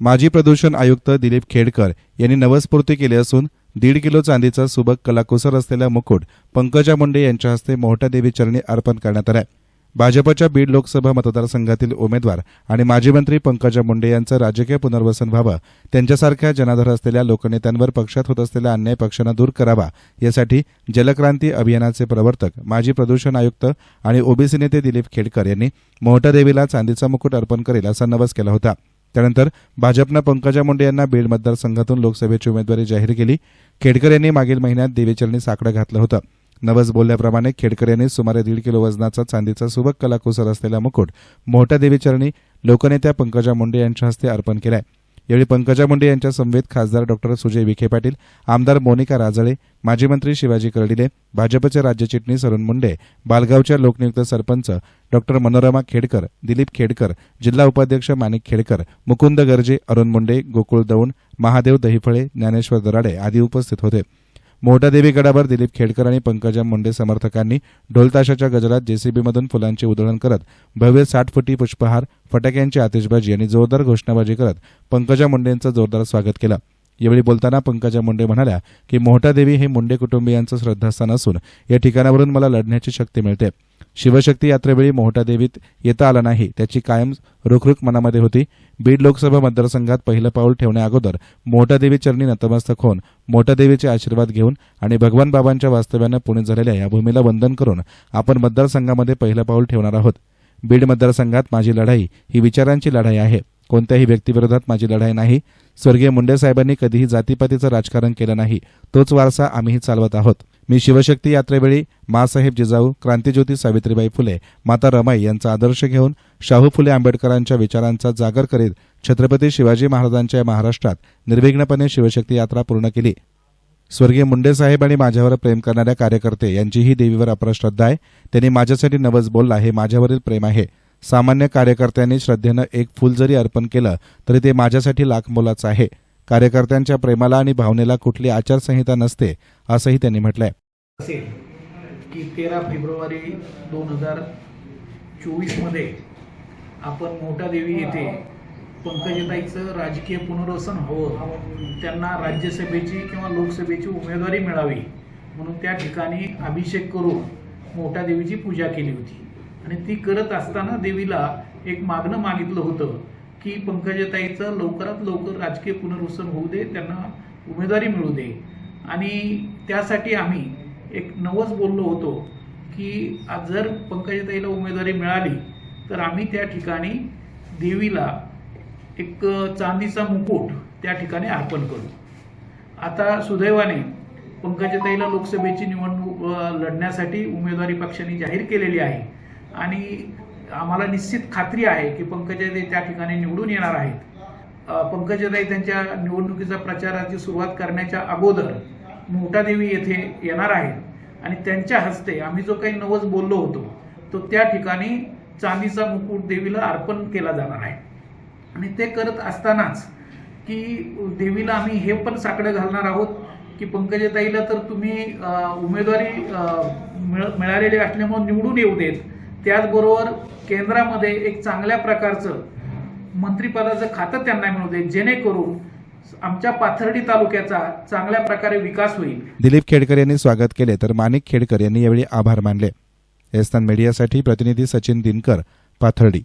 माजी प्रदूषण आयुक्त दिलीप खेडकर यांनी नवस्फूर्ती केली असून दीड किलो चांदीचा सुबक कलाकुसर असलेला मुकुट पंकजा मुंडे यांच्या हस्ते मोहटा देवी चरणी अर्पण करण्यात आला भाजपच्या बीड लोकसभा मतदारसंघातील उमेदवार आणि माजी मंत्री पंकजा मुंडे यांचं राजकीय पुनर्वसन व्हावं त्यांच्यासारख्या जनाधार असलेल्या लोकनेत्यांवर पक्षात होत असलेला अन्याय पक्षानं दूर करावा यासाठी जलक्रांती अभियानाचे प्रवर्तक माजी प्रदूषण आयुक्त आणि ओबीसी नेते दिलीप खेडकर यांनी मोहटा देवीला चांदीचा मुकुट अर्पण करेल असा नवस केला होता. त्यानंतर भाजपनं पंकजा मुंडे यांना बीड मतदारसंघातून लोकसभेची उमेदवारी जाहीर केली. खेडकर यांनी मागील महिन्यात देवीचरणी साकडं घातलं होतं. नवस बोलल्याप्रमाणे खेडकर यांनी सुमारे दीड किलो वजनाचा चांदीचा सुबक कलाकुसर असलेला मुकुट मोठ्या देवीचरणी लोकनेत्या पंकजा मुंडे यांच्या हस्ते अर्पण केलाय. यावेळी पंकजा मुंडे यांच्या समवेत खासदार डॉक्टर सुजय विखे पाटील आमदार मोनिका राजळे माजी मंत्री शिवाजी कर्डिले भाजपचे राज्य चिटणीस अरुण मुंडे बालगावच्या लोकनियुक्त सरपंच डॉक्टर मनोरमा खेडकर दिलीप खेडकर जिल्हा उपाध्यक्ष माणिक खेडकर मुकुंद गर्जे अरुण मुंडे गोकुळ दौंड महादेव दहिफळे ज्ञानेश्वर दराडे आदी उपस्थित होते. मोहटादेवी गडावर दिलीप खेडकर आणि पंकजा मुंडे समर्थकांनी ढोलताशाच्या गजरात जेसीबीमधून फुलांचे उधळण करत भव्य साठ फुटी पुष्पहार फटाक्यांची आतिषबाजी आणि जोरदार घोषणाबाजी करत पंकजा मुंडेंचं जोरदार स्वागत केलं. यावेळी बोलताना पंकजा मुंडे म्हणाल्या की मोहटादेवी हे मुंडे कुटुंबियांचं श्रद्धास्थान असून या ठिकाणावरून मला लढण्याची शक्ती मिळते. शिवशक्ती यात्रेवेळी मोहटादेवीत येता आला नाही. त्याची कायम रुखरुख मनामध्ये होती. बीड लोकसभा मतदारसंघात पहिलं पाऊल ठेवण्याअगोदर मोहटा देवी चरणी नतमस्तक होऊन मोहटादेवीचे आशीर्वाद घेऊन आणि भगवान बाबांच्या वास्तव्यानं पुणे झालेल्या या भूमीला वंदन करून आपण मतदारसंघामध्ये पहिलं पाऊल ठेवणार आहोत. बीड मतदारसंघात माझी लढाई ही विचारांची लढाई आहे. कोणत्याही व्यक्तीविरोधात माझी लढाई नाही. स्वर्गीय मुंडे साहेबांनी कधीही जातीपातीचं राजकारण केलं नाही. तोच वारसा आम्हीही चालवत आहोत. मी शिवशक्ती यात्रेवेळी मासाहेब जिजाऊ क्रांतीज्योती सावित्रीबाई फुले माता रमाई यांचा आदर्श घेऊन शाहू फुले आंबेडकरांच्या विचारांचा जागर करीत छत्रपती शिवाजी महाराजांच्या महाराष्ट्रात निर्विघ्नपणे शिवशक्ती यात्रा पूर्ण केली. स्वर्गीय मुंडे साहेब आणि माझ्यावर प्रेम करणाऱ्या कार्यकर्ते यांचीही देवीवर अपार श्रद्धा आहे. त्यांनी माझ्यासाठी नवस बोलला हे माझ्यावरील प्रेम आहे. सामान्य कार्यकर्त्यांनी श्रद्धेनं एक फूल जरी अर्पण केलं तरी ते माझ्यासाठी लाख मोलाचं आहे. कार्यकर्त्यांच्या प्रेमाला आणि भावनेला कुठली आचारसंहिता नसते असंही त्यांनी म्हटलंय. असेल की तेरा फेब्रुवारी दोन हजार चोवीसमध्ये आपण मोठा देवी येथे पंकजताईचं राजकीय पुनर्वसन हवं. त्यांना राज्यसभेची किंवा लोकसभेची उमेदवारी मिळावी. म्हणून त्या ठिकाणी अभिषेक करून मोठ्या देवीची पूजा केली होती. आणि ती करत असताना देवीला एक मागणं मागितलं होतं. की पंकजताईचं लवकरात लवकर राजकीय पुनर्वसन होऊ दे त्यांना उमेदवारी मिळू दे. आणि त्यासाठी आम्ही एक नवस बोललो होतो की आज जर पंकजताईला उमेदवारी मिळाली तर आम्ही त्या ठिकाणी देवीला एक चांदीचा मुकुट त्या ठिकाणी अर्पण करू. आता सुदैवाने पंकजताईला लोकसभेची निवडणूक लढण्यासाठी उमेदवारी पक्षाने जाहीर केलेली आहे. आणि आम्हाला निश्चित खात्री आहे की पंकजाताई त्या ठिकाणी निवडून येणार आहेत. अ, पंकजाताई त्यांच्या निवडणुकीचा प्रचाराची सुरुवात करण्याच्या अगोदर मोठादेवी येथे येणार आहेत. आणि त्यांच्या हस्ते आम्ही जो काही नवस बोललो होतो तो त्या ठिकाणी चांदीचा मुकुट देवीला अर्पण केला जाणार आहे. आणि ते करत असतानाच की देवीला आम्ही हे पण साकडं घालणार आहोत की पंकजताईला तर तुम्ही उमेदवारी मिळ- मिळालेली असल्यामुळे निवडून येऊ देत. त्याचबरोबर केंद्रामध्ये एक चांगल्या प्रकारचं मंत्रिपदाचं खातं त्यांना मिळू दे जेणेकरून आमच्या पाथर्डी तालुक्याचा चांगल्या प्रकारे विकास होईल. दिलीप खेडकर यांनी स्वागत केले तर माणिक खेडकर यांनी यावेळी आभार मानले. एस्तान मीडियासाठी प्रतिनिधी सचिन दिनकर पाथर्डी.